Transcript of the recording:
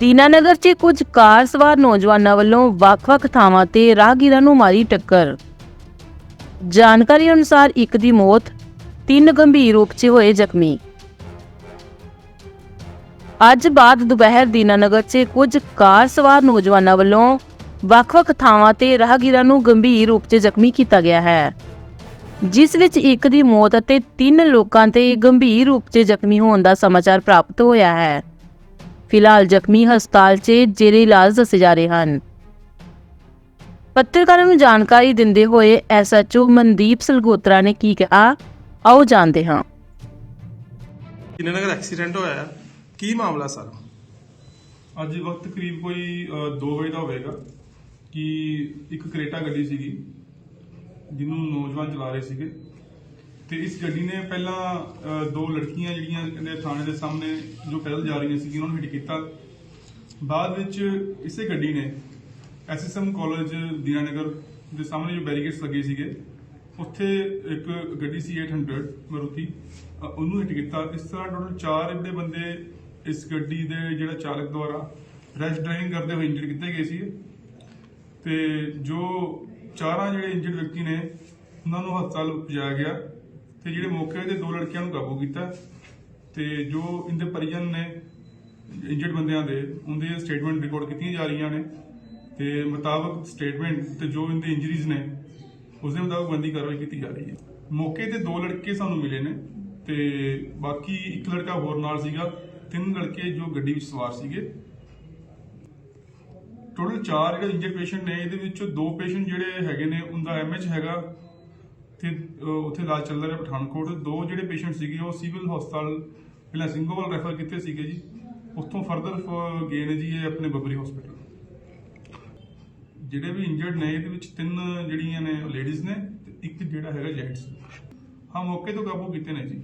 ਦੀਨਾਨਗਰ 'ਚ ਕੁਝ ਕਾਰ ਸਵਾਰ ਨੌਜਵਾਨਾਂ ਵੱਲੋਂ ਵੱਖ-ਵੱਖ ਥਾਵਾਂ ਤੇ ਰਾਹਗੀਰਾਂ ਨੂੰ ਮਾਰੀ ਟੱਕਰ। ਜਾਣਕਾਰੀ ਅਨੁਸਾਰ ਇੱਕ ਦੀ ਮੌਤ, ਤਿੰਨ ਗੰਭੀਰ ਰੂਪ 'ਚ ਹੋਏ ਜ਼ਖਮੀ। ਅੱਜ ਬਾਅਦ ਦੁਪਹਿਰ ਦੀਨਾਨਗਰ 'ਚ ਕੁਝ ਕਾਰ ਸਵਾਰ ਨੌਜਵਾਨਾਂ ਵੱਲੋਂ ਵੱਖ-ਵੱਖ ਥਾਵਾਂ ਤੇ ਰਾਹਗੀਰਾਂ ਨੂੰ ਗੰਭੀਰ ਰੂਪ 'ਚ ਜ਼ਖਮੀ ਕੀਤਾ ਗਿਆ ਹੈ, ਜਿਸ ਵਿੱਚ ਇੱਕ ਦੀ ਮੌਤ ਅਤੇ ਤਿੰਨ ਲੋਕਾਂ ਤੇ ਗੰਭੀਰ ਰੂਪ 'ਚ ਜ਼ਖਮੀ ਹੋਣ ਦਾ ਸਮਾਚਾਰ ਪ੍ਰਾਪਤ ਹੋਇਆ ਹੈ। ਫਿਲਹਾਲ ਜ਼ਖਮੀ ਹਸਪਤਾਲ 'ਚ ਜੇਰੇ ਇਲਾਜ ਦੱਸੇ ਜਾ ਰਹੇ ਹਨ। ਪੱਤਰਕਾਰਾਂ ਨੂੰ ਜਾਣਕਾਰੀ ਦਿੰਦੇ ਹੋਏ ਐਸਐਚਓ ਮਨਦੀਪ ਸਲਗੋਤਰਾ ਨੇ ਕੀ ਕਿਹਾ ਆਓ ਜਾਣਦੇ ਹਾਂ। ਕਿੰਨੇ ਨਗਰ ਐਕਸੀਡੈਂਟ ਹੋਇਆ ਹੈ? ਕੀ ਮਾਮਲਾ ਸਰ? ਅੱਜ ਵਕਤ ਕਰੀਬ ਕੋਈ 2 ਵਜੇ ਦਾ ਹੋਵੇਗਾ ਕਿ ਇੱਕ ਕਰੇਟਾ ਗੱਡੀ ਸੀਗੀ ਜਿਹਨੂੰ ਨੌਜਵਾਨ ਚਲਾ ਰਹੇ ਸੀਗੇ। ਤੇ ਇਸ ਗੱਡੀ ਨੇ ਪਹਿਲਾਂ ਅ, ਦੋ ਲੜਕੀਆਂ ਜਿਹੜੀਆਂ ਕਹਿੰਦੇ ਥਾਣੇ ਦੇ ਸਾਹਮਣੇ ਜੋ ਪੈਦਲ ਜਾ ਰਹੀਆਂ ਸੀਗੀਆਂ ਉਹਨਾਂ ਨੂੰ ਹਿੱਟ ਕੀਤਾ। ਬਾਅਦ ਵਿੱਚ ਇਸੇ ਗੱਡੀ ਨੇ ਐਸਐਸਐਮ ਕਾਲਜ ਦੀਨਾਨਗਰ ਦੇ ਸਾਹਮਣੇ ਜੋ ਬੈਰੀਕੇਡਸ ਲੱਗੇ ਸੀਗੇ ਉੱਥੇ ਇੱਕ ਗੱਡੀ ਸੀ 800 ਮਰੂਤੀ ਅ, ਉਹਨੂੰ ਹਿੱਟ ਕੀਤਾ। ਇਸ ਤਰ੍ਹਾਂ ਟੋਟਲ 4 ਇਹਦੇ ਬੰਦੇ ਇਸ ਗੱਡੀ ਦੇ ਜਿਹੜਾ ਚਾਲਕ ਦੁਆਰਾ ਰੈਸ਼ ਡਰਾਈਵਿੰਗ ਕਰਦੇ ਹੋਏ ਇੰਜਰਡ ਕੀਤੇ ਗਏ ਸੀ ਤੇ ਜੋ ਚਾਰਾਂ ਜਿਹੜੇ ਇੰਜਰਡ ਵਿਅਕਤੀ ਨੇ ਉਹਨਾਂ ਨੂੰ ਹਸਪਤਾਲ ਪਹੁੰਚਾਇਆ ਗਿਆ। ਤੇ ਜਿਹੜੇ ਮੌਕੇ ਤੇ ਦੋ ਲੜਕਿਆਂ ਨੂੰ ਕਾਬੂ ਕੀਤਾ ਤੇ ਜੋ ਇਹਦੇ ਪਰਿਜਨ ਨੇ ਇੰਜਰਡ ਬੰਦਿਆਂ ਦੇ, ਉਹਦੇ ਸਟੇਟਮੈਂਟ ਰਿਕਾਰਡ ਕੀਤੀਆਂ ਜਾ ਰਹੀਆਂ ਨੇ ਤੇ ਮੁਤਾਬਕ ਸਟੇਟਮੈਂਟ ਤੇ ਜੋ ਇਹਦੇ ਇੰਜਰੀਜ਼ ਨੇ ਉਸ ਦੇ ਮੁਤਾਬਕ ਬੰਦੀ ਕਾਰਵਾਈ ਕੀਤੀ ਜਾ ਰਹੀ ਹੈ। ਮੌਕੇ ਤੇ ਦੋ ਲੜਕੇ ਸਾਨੂੰ ਮਿਲੇ ਨੇ ਤੇ ਬਾਕੀ ਇੱਕ ਲੜਕਾ ਹੋਰ ਨਾਲ ਸੀਗਾ, ਤਿੰਨ ਲੜਕੇ ਜੋ ਗੱਡੀ ਵਿੱਚ ਸਵਾਰ ਸੀਗੇ। ਟੋਟਲ 4 ਜਿਹੜੇ ਇੰਜਰ ਪੇਸ਼ੈਂਟ ਨੇ, ਇਹਦੇ ਵਿੱਚੋਂ ਦੋ ਪੇਸ਼ੈਂਟ ਜਿਹੜੇ ਹੈਗੇ ਨੇ, ਉਹਦਾ ਐਮਐਚ ਹੈਗਾ ਤੇ ਉੱਥੇ ਇਲਾਜ ਚੱਲ ਰਿਹਾ ਪਠਾਨਕੋਟ। ਦੋ ਜਿਹੜੇ ਪੇਸ਼ੈਂਟ ਸੀਗੇ, ਉਹ ਸਿਵਲ ਹਸਪਤਾਲ, ਪਹਿਲਾਂ ਸਿੰਘੋਵਾਲ ਰੈਫਰ ਕੀਤੇ ਸੀਗੇ ਜੀ। ਉੱਥੋਂ ਫਰਦਰ ਗਏ ਨੇ ਜੀ ਇਹ ਆਪਣੇ ਬੱਬਰੀ ਹਸਪੀਟਲ ਜਿਹੜੇ ਵੀ ਇੰਜਰਡ ਨੇ, ਇਹਦੇ ਵਿੱਚ ਤਿੰਨ ਜਿਹੜੀਆਂ ਨੇ ਲੇਡੀਜ਼ ਨੇ, ਤੇ ਇੱਕ ਜਿਹੜਾ ਹੈਗਾ ਜੈਂਟਸ ਹਾਂ ਮੌਕੇ ਤੋਂ ਕਾਬੂ ਕੀਤੇ ਨੇ ਜੀ।